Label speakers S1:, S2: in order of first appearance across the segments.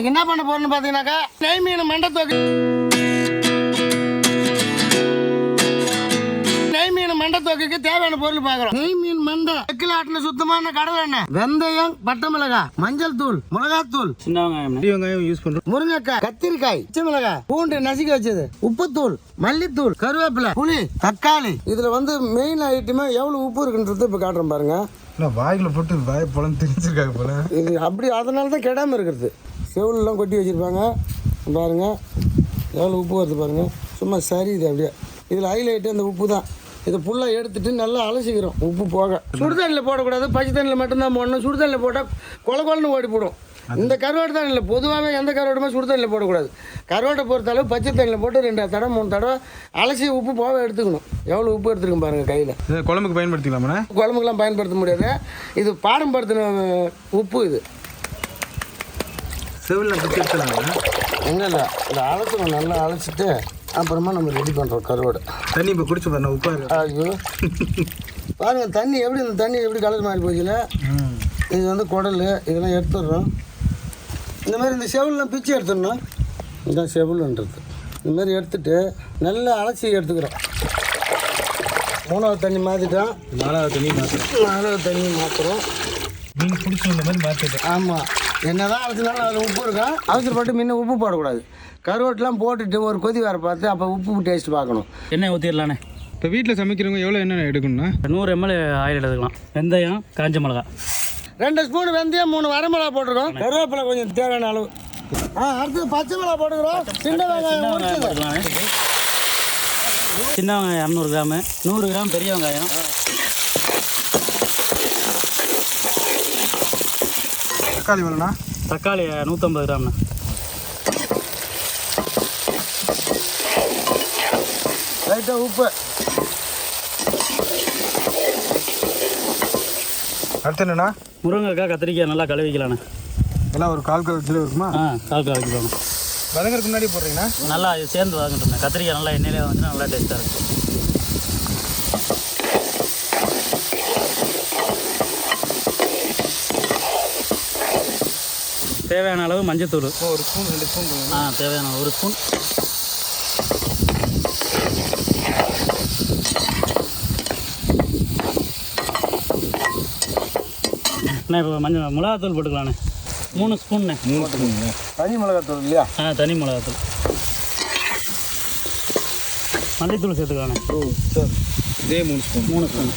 S1: இன்னைக்கு என்ன பண்ண போறோம்னு பார்த்தீங்கன்னாக்கா நெய் மீன் மண்டை தோக்கு நெய் மீன் மண்டை தோக்குக்கு தேவையான பொருள் பார்க்குறோம். நெய் மீன் மண்டை எக்கில் ஆட்டின சுத்தமான கடலை எண்ணெய் வெந்தயம் பட்டை மிளகாய் மஞ்சள் தூள் மிளகாத்தூள்.
S2: சின்ன வெங்காயம்
S3: பெரிய வெங்காயம் யூஸ் பண்ணுறோம்
S1: முருங்கைக்காய் கத்திரிக்காய் பச்சை மிளகாய் பூண்டு நசுக்கி வச்சது. உப்புத்தூள் மல்லித்தூள் கருவேப்பிலை புளி தக்காளி. இதுல வந்து மெயின் ஐட்டமே எவ்வளவு உப்பு இருக்குன்றது இப்போ காட்டுறேன் பாருங்க.
S3: இல்லை வாய்க்குள்ள போட்டு வாய் பழம் திணிச்சிருக்காங்க போல.
S1: இது அப்படி அதனால தான் கெடாமல் இருக்கிறது. செவிலெலாம் கொட்டி வச்சுருப்பாங்க. பாருங்க. எவ்வளோ உப்பு வருது பாருங்க. சும்மா சரி இது அப்படியே. இதில் ஹைலைட்டு அந்த உப்பு தான் இதை ஃபுல்லாக எடுத்துட்டு நல்லா அலசிக்கிறோம். உப்பு போக. சுடுதண்ணில் போடக்கூடாது. பச்சை தண்ணியில் மட்டும்தான் போடணும். சுடுதண்ணில் போட்டால் கொல கொலன்னு ஓடி போடும். இந்த கருவாடு தான் இல்லை. பொதுவாகவே எந்த கருவாடுமே சுடுதண்ணில் போடக்கூடாது. கருவாட்டை பொறுத்த அளவு பச்சை தண்ணியில் போட்டு ரெண்டு தடவை மூணு தடவை அலசி உப்பு போக எடுத்துக்கணும். எவ்வளோ உப்பு எடுத்துருக்கும் பாருங்கள் கையில்.
S3: குழம்புக்கு பயன்படுத்திக்கலாமாண்ணே?
S1: குழம்புக்கெல்லாம் பயன்படுத்த முடியாது. இது பாரம்பரியத்தின உப்பு இது.
S3: செவிலில் பிடிச்சி எடுத்துலாங்க
S1: ஒன்றும் இல்லை இதை அலசணும் நல்லா அலசிட்டு அப்புறமா நம்ம ரெடி பண்ணுறோம் கருவாடு.
S3: தண்ணி இப்போ குடிச்சு பாருண்ணா உப்பா
S1: ஐயோ. பாருங்க தண்ணி எப்படி இந்த தண்ணி எப்படி கலர் மாறி போச்சுல இது வந்து குடல் இதெல்லாம் எடுத்துடுறோம். இந்த மாதிரி இந்த செவிலெலாம் பிச்சு எடுத்துடணும். இதுதான் செவிலுன்றது. இந்த மாதிரி எடுத்துட்டு நல்லா அலசி எடுத்துக்கிறோம். மூணாவது தண்ணி மாற்றிட்டோம்
S3: நாலாவது தண்ணி மாத்திரம்
S1: நாலாவது தண்ணி மாற்றுறோம்
S3: மீன் பிடிச்சி வந்த மாதிரி மாற்றிட்டேன்
S1: ஆமாம் என்னதான் அலசினாலும் அதில் உப்பு இருக்கும் அவசரப்பட்டு முன்ன உப்பு போடக்கூடாது. கருவாட்டெலாம் போட்டுட்டு ஒரு கொதி வர பார்த்து அப்போ உப்பு டேஸ்ட் பார்க்கணும்.
S2: எண்ணெய் ஊற்றிடலாண்ணே
S3: இப்போ வீட்டில் சமைக்கிறவங்க எவ்வளோ எண்ணெய் எடுக்கணும்னா
S2: நூறு எம்எல் ஆயில் எடுத்துக்கலாம். வெந்தயம் காஞ்ச மிளகா.
S1: ரெண்டு ஸ்பூன் வெந்தயம் மூணு வரமிளகா போட்டிருக்கோம். கருவேப்பிலை கொஞ்சம் தேவையான அளவு. ஆ அடுத்து பச்சை மிளகா போட்டுக்கிறோம். சின்ன வெங்காயம்
S2: சின்ன வெங்காயம் இரநூறு கிராமு. நூறு கிராம் பெரிய வெங்காயம்.
S3: தக்காளி வேணும்ண்ணா
S2: தக்காளி நூற்றம்பது கிராம்ண்ணே.
S1: லைட்டாக உப்பு.
S3: அடுத்து என்னண்ணா?
S2: முருங்கைக்காய் கத்திரிக்காய் நல்லா கழுவிக்கலாண்ணே.
S3: எல்லாம் ஒரு கால் கால் கிலோ இருக்குமா?
S2: ஆ கால் கால் கிலோண்ணே.
S3: வதங்கறதுக்கு முன்னாடி போடுறீங்கண்ணா?
S2: நல்லா சேர்ந்து வாங்கிட்டோண்ணே கத்திரிக்காய் நல்லா எண்ணெயிலே வந்துச்சுன்னா நல்லா டேஸ்ட்டாக இருக்கும். தேவையான அளவு மஞ்சத்தூள்.
S3: ஒரு ஸ்பூன் ரெண்டு ஸ்பூன்
S2: ஆ தேவையான ஒரு ஸ்பூன். அண்ணா இப்போ மஞ்சள் மிளகாத்தூள் போட்டுக்கலாண்ணே. மூணு ஸ்பூன்ண்ணே.
S3: மூணு ஸ்பூனுங்க
S1: தனி மிளகாத்தூள் இல்லையா?
S2: ஆ தனி மிளகாத்தூள். மல்லித்தூள் சேர்த்துக்கலாண்ணே.
S1: ஓ சரி.
S3: இதே மூணு ஸ்பூன்.
S2: மூணு ஸ்பூன்.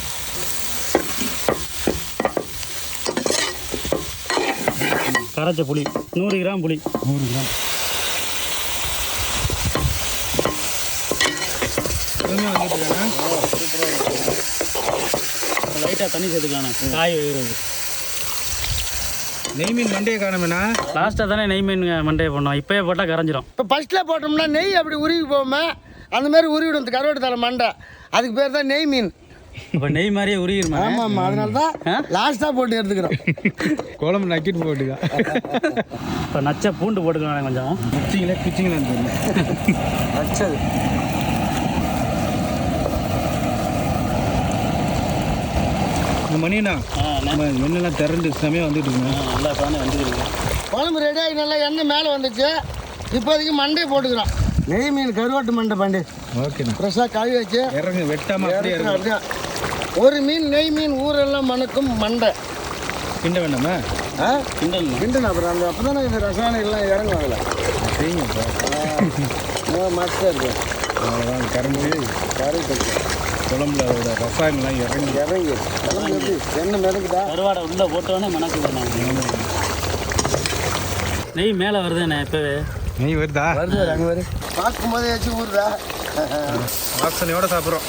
S2: கரைச்ச புளி. நூறு கிராம் புளி.
S3: நூறு கிராம்.
S2: லைட்டாக தண்ணி சேர்த்துக்கலாண்ணே. காய் வேகிறது.
S3: நெய் மீன் மண்டையை காணமேண்ணா?
S2: லாஸ்ட்டாக தானே நெய் மீன் மண்டையை பண்ணோம் இப்போயே போட்டால் கரைஞ்சிரும்.
S1: இப்போ ஃபஸ்ட்டில் போட்டோம்னா நெய் அப்படி உருகி போகாம அந்த மாதிரி உருவிடும் கருவாட்டு தலை மண்டை. அதுக்கு பேர் தான் நெய் மீன்.
S2: இப்போ நெய் மாதிரியே உருகிருமா?
S1: ஆமாம் ஆமாம் அதனால தான் லாஸ்ட்டாக போட்டு எடுத்துக்கிறோம்.
S3: குழம்பு நக்கிட்டு போட்டுக்கா.
S2: இப்போ நச்ச பூண்டு போட்டுக்கலாம் கொஞ்சம்.
S1: வச்சது
S3: இந்த மணியண்ணா
S2: ஆ
S3: நம்ம எண்ணெய்லாம் திரண்டு செமையாக வந்துட்டு இருக்குண்ணா.
S2: நல்லா சாணி வந்துருக்கு
S1: குழம்பு ரெடியாகி நல்லா எண்ணெய் மேலே வந்துச்சு. இப்போதைக்கு மண்டையை போட்டுக்கிறோம். நெய் மீன் கருவாட்டு மண்டை பண்டு.
S3: ஓகேண்ணா.
S1: ஃப்ரெஷ்ஷாக கழுவி வச்சு
S3: இறங்க வெட்டாம அப்படியே இறங்க.
S1: ஒரு மீன் நெய் மீன் ஊரெல்லாம் மணக்கும் மண்டை.
S3: கிண்ட வேண்டாமா?
S1: ஆ?
S2: கிண்டல்.
S1: கிண்டுன அப்புறம் அந்த அப்போ தானே இந்த ரசாயனம் இறங்கும் அதில். மஸ்டாக இருக்கும்
S3: அவ்வளோதான்
S1: கரெக்ட்
S3: குழம்புல அதோட ரசாயனம்லாம் இறங்கி.
S1: இறங்கி. குழம்பு மிதக்குதா?
S2: கருவாடை உள்ளே போட்டோன்னே மணக்கு நெய் மேலே வருதுண்ணே இப்போவே.
S3: நெய் வருதா?
S1: வருது வரு, அங்கே வரு பார்க்கும்போதே ஏச்சு ஊறுதா
S3: வாசனையோட சாப்பிட்றோம்.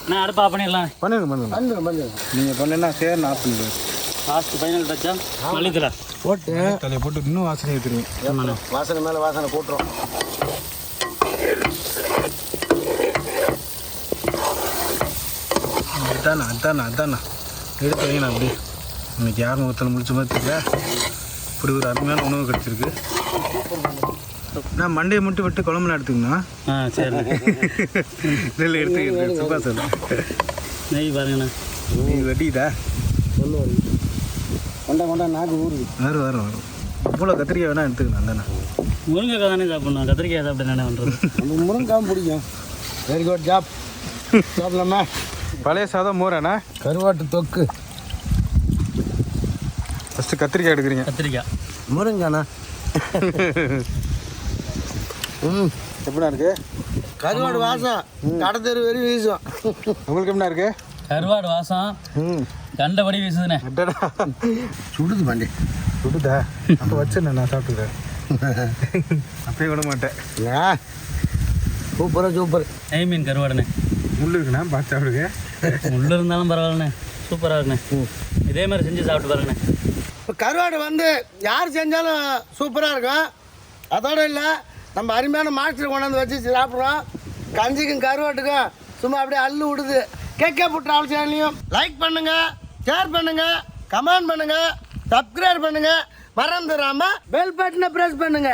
S2: அண்ணா அடுப்பு பண்ணிடலாம்.
S3: பண்ணுங்க பண்ணுங்க
S1: பண்ணுங்க பண்ணுங்க
S3: நீங்கள் பண்ணா சேர் நான் பண்ணுங்க
S2: லாஸ்ட் ஃபைனல் டச்சா மல்லித்தலை
S1: போட்டு.
S3: தலையை போட்டு இன்னும் வாசனை எடுத்துருவேன்
S1: வாசனை மேலே வாசனை கூட்டுறோம்
S3: அதாண்ணா அதாண்ணா அதாண்ணா எடுத்து வைங்கண்ணா அப்படி இன்னைக்கு யார் முகத்தில் முடிச்ச மாதிரி தெரியல. இப்படி ஒரு அருமையான உணவு கிடச்சிருக்கு. நான் மண்டையை மட்டும் விட்டு குழம்புல எடுத்துக்கண்ணா
S2: ஆ சரிண்ணே
S3: நெல் எடுத்துக்கிட்டு சுப்பா சார்
S2: நெய் பாருங்கண்ணே
S3: நீ வெட்டிதா
S1: கொண்டா கொண்டா நாக்கு ஊறுது.
S3: வரும் வரும் வரும். இவ்வளோ கத்திரிக்காய் வேணா எடுத்துக்கணும் அந்தாண்ணா
S2: முருங்கைக்காய் தானே சாப்பிடணும். கத்திரிக்காய் சாப்பிட்டு என்ன பண்ணுறது
S1: நமக்கு பிடிக்கும். வெரி குட் ஜாப் சாப்பிடலாமா?
S3: பழைய சாதம் மோராண்ணா
S1: கருவாட்டு தொக்கு.
S3: ஃபஸ்ட்டு கத்திரிக்காய் எடுக்கிறீங்க.
S2: கத்திரிக்காய்.
S1: முருங்காண்ணா. ம்.
S3: எப்படிண்ணா இருக்கு?
S1: கருவாடு வாசம். கடை தெரு வெறி வீசும்.
S3: உங்களுக்கு எப்படிண்ணா இருக்கு?
S2: கருவாடு வாசம்.
S3: ம்.
S2: கண்டபடி வீசுதுண்ணே.
S1: சுடுது பாண்டி.
S3: சுடுதா? அப்போ வச்சிருந்தேன் நான் சாப்பிட்டுக்கிறேன். அப்பயே விட மாட்டேன்.
S1: சூப்பராக சூப்பர்
S2: நெய் மீன் கருவாடுண்ணே.
S3: முள்ளு இருக்குண்ணா பார்த்து சாப்பிடுங்க.
S2: உள்ள இருந்தாலும் பரவாயில்லண்ணே. சூப்பராக இருக்குண்ணே. இதே மாதிரி செஞ்சு சாப்பிட்டு பாருங்கண்ணே.
S1: இப்போ கருவாடு வந்து யார் செஞ்சாலும் சூப்பராக இருக்கும். அதோட இல்லை நம்ம அருமையான மாஸ்டர் கொண்டாந்து வச்சு சாப்பிட்றோம். கஞ்சிக்கும் கருவாட்டுக்கும் சும்மா அப்படியே அள்ளு விடுது. கேட்க புட்டு அவசியம் லைக் பண்ணுங்க ஷேர் பண்ணுங்க கமெண்ட் பண்ணுங்க சப்ஸ்கிரைப் பண்ணுங்க. மறந்துடாம பெல் பட்டனை ப்ரெஸ் பண்ணுங்க.